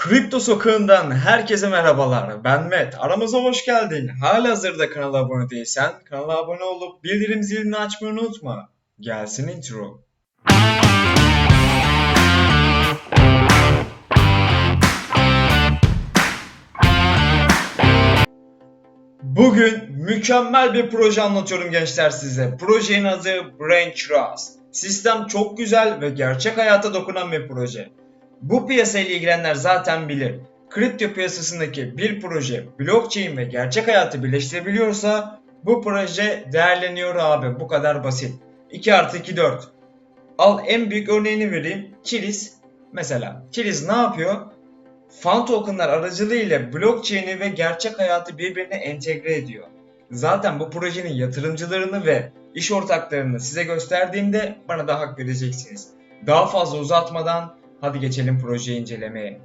Kripto Sokağı'ndan herkese merhabalar. Ben Met. Aramıza hoş geldin. Halihazırda kanala abone değilsen kanala abone olup bildirim zilini açmayı unutma. Gelsin intro. Bugün mükemmel bir proje anlatıyorum gençler size. Projenin adı Brain Trust. Sistem çok güzel ve gerçek hayata dokunan bir proje. Bu piyasayla ilgilenenler zaten bilir. Kripto piyasasındaki bir proje blockchain ve gerçek hayatı birleştirebiliyorsa bu proje değerleniyor abi. Bu kadar basit. 2 artı 2 4. Al en büyük örneğini vereyim. Kilis mesela. Kilis ne yapıyor? Fan tokenlar aracılığıyla blockchain'i ve gerçek hayatı birbirine entegre ediyor. Zaten bu projenin yatırımcılarını ve iş ortaklarını size gösterdiğimde bana da hak vereceksiniz. Daha fazla uzatmadan hadi geçelim projeyi incelemeye.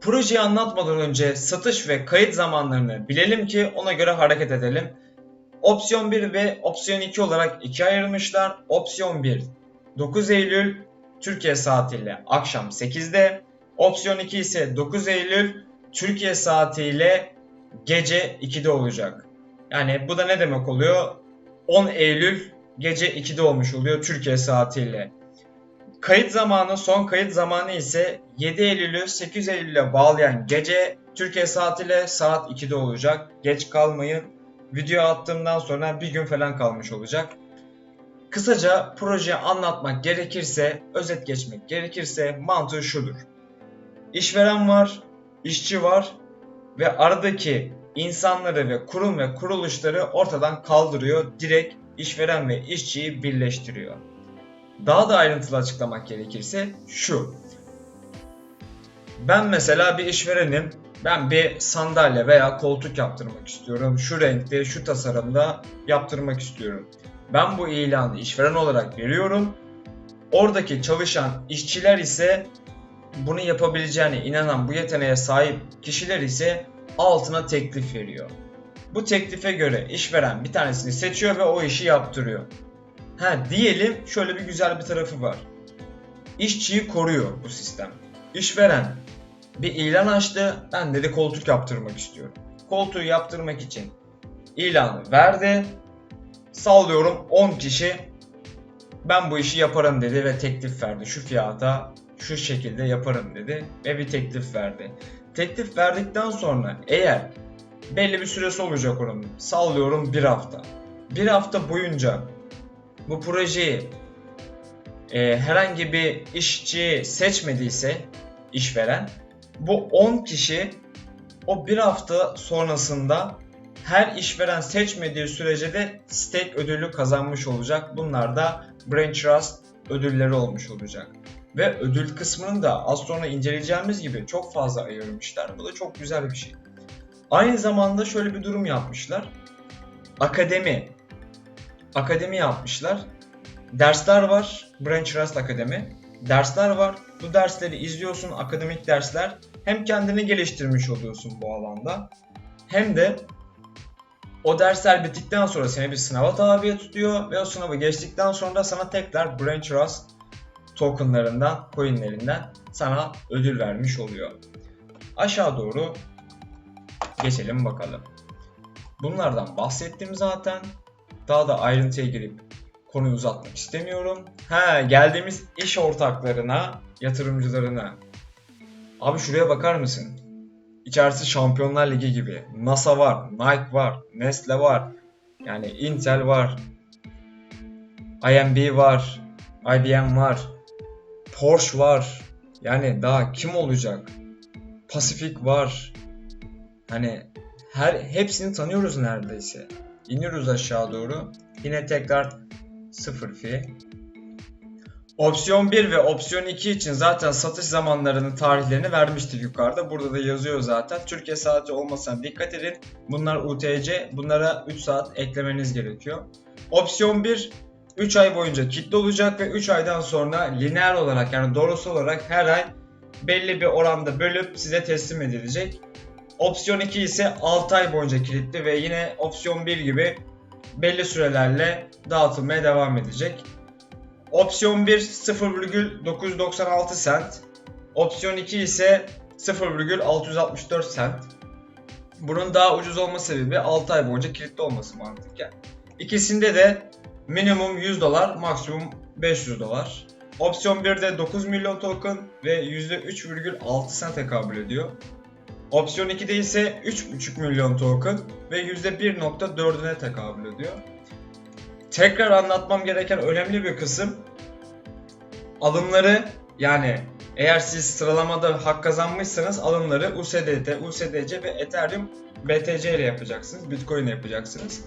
Projeyi anlatmadan önce satış ve kayıt zamanlarını bilelim ki ona göre hareket edelim. Opsiyon 1 ve opsiyon 2 olarak ikiye ayırmışlar. Opsiyon 1 9 Eylül Türkiye saatiyle akşam 8'de. Opsiyon 2 ise 9 Eylül Türkiye saatiyle gece 2'de olacak. Yani bu da ne demek oluyor? 10 Eylül gece 2'de olmuş oluyor Türkiye saatiyle. Kayıt zamanı, son kayıt zamanı ise 7 Eylül'ü 8 Eylül'e bağlayan gece Türkiye saatiyle saat 2'de olacak. Geç kalmayın. Video attığımdan sonra bir gün falan kalmış olacak. Kısaca projeyi anlatmak gerekirse, özet geçmek gerekirse mantığı şudur. İşveren var, işçi var ve aradaki insanları ve kurum ve kuruluşları ortadan kaldırıyor. Direkt işveren ve işçiyi birleştiriyor. Daha da ayrıntılı açıklamak gerekirse şu. Ben mesela bir işverenim. Ben bir sandalye veya koltuk yaptırmak istiyorum. Şu renkte, şu tasarımda yaptırmak istiyorum. Ben bu ilanı işveren olarak veriyorum. Oradaki çalışan işçiler ise bunu yapabileceğine inanan bu yeteneğe sahip kişiler ise altına teklif veriyor. Bu teklife göre işveren bir tanesini seçiyor ve o işi yaptırıyor. Ha diyelim şöyle bir güzel bir tarafı var. İşçiyi koruyor bu sistem. İşveren bir ilan açtı. Ben dedi koltuk yaptırmak istiyorum. Koltuğu yaptırmak için ilanı verdi. Sallıyorum 10 kişi ben bu işi yaparım dedi ve teklif verdi. Şu fiyata şu şekilde yaparım dedi ve bir teklif verdi. Teklif verdikten sonra eğer belli bir süresi olacak onun sallıyorum bir hafta. Bir hafta boyunca bu projeyi e, herhangi bir işçi seçmediyse işveren bu 10 kişi o bir hafta sonrasında her işveren seçmediği sürece de stake ödülü kazanmış olacak. Bunlar da Brain Trust ödülleri olmuş olacak. Ve ödül kısmını da az sonra inceleyeceğimiz gibi çok fazla ayırmışlar. Bu da çok güzel bir şey. Aynı zamanda şöyle bir durum yapmışlar. Akademi. Akademi yapmışlar. Dersler var. Brain Trust Akademi. Dersler var. Bu dersleri izliyorsun. Akademik dersler. Hem kendini geliştirmiş oluyorsun bu alanda. Hem de o dersler bittikten sonra seni bir sınava tabi tutuyor ve o sınavı geçtikten sonra sana tekrar Brain Trust tokenlarından, coinlerinden sana ödül vermiş oluyor. Aşağı doğru geçelim bakalım. Bunlardan bahsettim zaten. Daha da ayrıntıya girip konuyu uzatmak istemiyorum. Ha geldiğimiz iş ortaklarına, yatırımcılarına. Abi şuraya bakar mısın? İçerisi Şampiyonlar Ligi gibi. NASA var, Nike var, Nestle var. Yani Intel var. IMB var. IBM var. Porsche var. Yani daha kim olacak? Pacific var. Hani her hepsini tanıyoruz neredeyse. İniyoruz aşağı doğru. Yine tekrar sıfır fi. Opsiyon 1 ve opsiyon 2 için zaten satış zamanlarının tarihlerini vermiştik yukarıda. Burada da yazıyor zaten. Türkiye saati olmasına dikkat edin. Bunlar UTC. Bunlara 3 saat eklemeniz gerekiyor. Opsiyon 1 3 ay boyunca kilitli olacak ve 3 aydan sonra lineer olarak yani doğrusal olarak her ay belli bir oranda bölüp size teslim edilecek. Opsiyon 2 ise 6 ay boyunca kilitli ve yine opsiyon 1 gibi belli sürelerle dağıtılmaya devam edecek. Opsiyon 1 0,996 sent. Opsiyon 2 ise 0,664 sent. Bunun daha ucuz olma sebebi 6 ay boyunca kilitli olması mantıken. İkisinde de minimum 100 dolar, maksimum 500 dolar. Opsiyon 1'de 9 milyon token ve %3,6 sent tekabül ediyor. Opsiyon 2'de ise 3,5 milyon token ve %1.4'üne tekabül ediyor. Tekrar anlatmam gereken önemli bir kısım alımları yani eğer siz sıralamada hak kazanmışsanız alımları USDT, USDC ve Ethereum BTC ile yapacaksınız. Bitcoin ile yapacaksınız.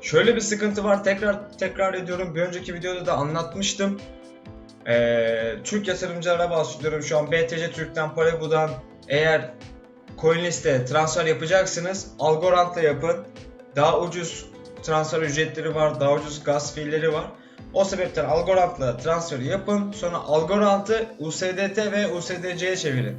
Şöyle bir sıkıntı var. Tekrar tekrar ediyorum. Bir önceki videoda da anlatmıştım. Ee, Türk yatırımcılara bahsediyorum. Şu an BTC Türk'ten Paribu'dan eğer CoinList'e transfer yapacaksınız. Algorand'la yapın. Daha ucuz transfer ücretleri var. Daha ucuz gaz fiilleri var. O sebepten Algorand'la transferi yapın. Sonra Algorand'ı USDT ve USDC'ye çevirin.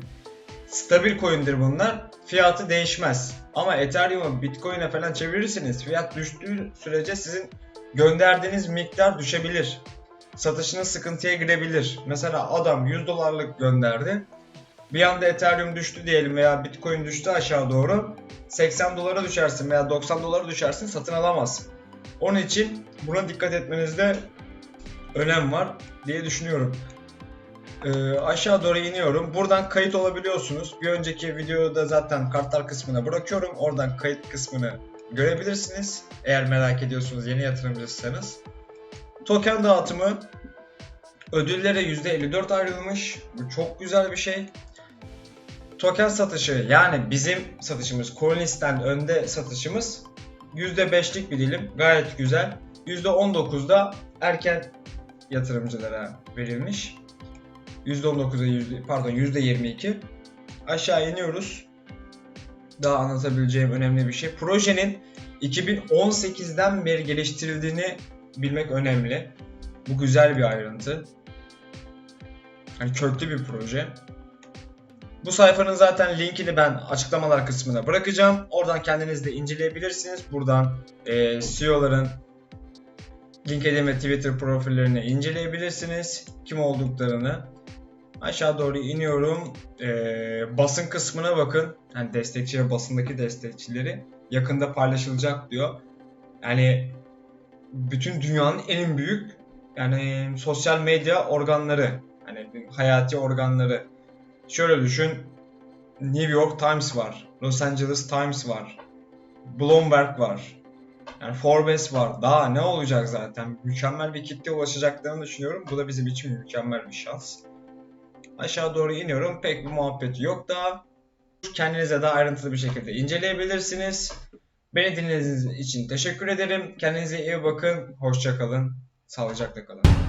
Stabil coin'dir bunlar. Fiyatı değişmez. Ama Ethereum'u Bitcoin'e falan çevirirseniz fiyat düştüğü sürece sizin gönderdiğiniz miktar düşebilir. Satışınız sıkıntıya girebilir. Mesela adam 100 dolarlık gönderdi. Bir anda Ethereum düştü diyelim veya Bitcoin düştü aşağı doğru. 80 dolara düşersin veya 90 dolara düşersin satın alamazsın. Onun için buna dikkat etmenizde önem var diye düşünüyorum. Ee, aşağı doğru iniyorum. Buradan kayıt olabiliyorsunuz. Bir önceki videoda zaten kartlar kısmına bırakıyorum. Oradan kayıt kısmını görebilirsiniz. Eğer merak ediyorsunuz yeni yatırımcısınız. Token dağıtımı ödüllere %54 ayrılmış. Bu çok güzel bir şey. Token satışı yani bizim satışımız CoinList'ten önde satışımız %5'lik bir dilim. Gayet güzel. %19'da erken yatırımcılara verilmiş. %19'a yüzde, pardon %22. Aşağı iniyoruz. Daha anlatabileceğim önemli bir şey. Projenin 2018'den beri geliştirildiğini bilmek önemli. Bu güzel bir ayrıntı. Hani köklü bir proje. Bu sayfanın zaten linkini ben açıklamalar kısmına bırakacağım. Oradan kendiniz de inceleyebilirsiniz. Buradan e, CEO'ların LinkedIn ve Twitter profillerini inceleyebilirsiniz. Kim olduklarını. Aşağı doğru iniyorum. Ee, basın kısmına bakın. Yani destekçi ve basındaki destekçileri yakında paylaşılacak diyor. Yani bütün dünyanın en büyük yani sosyal medya organları. Hani hayati organları. Şöyle düşün. New York Times var. Los Angeles Times var. Bloomberg var. Yani Forbes var. Daha ne olacak zaten? Mükemmel bir kitle ulaşacaklarını düşünüyorum. Bu da bizim için mükemmel bir şans. Aşağı doğru iniyorum. Pek bir muhabbeti yok daha. Kendinize daha ayrıntılı bir şekilde inceleyebilirsiniz. Beni dinlediğiniz için teşekkür ederim. Kendinize iyi bakın. Hoşça kalın. Sağlıcakla kalın.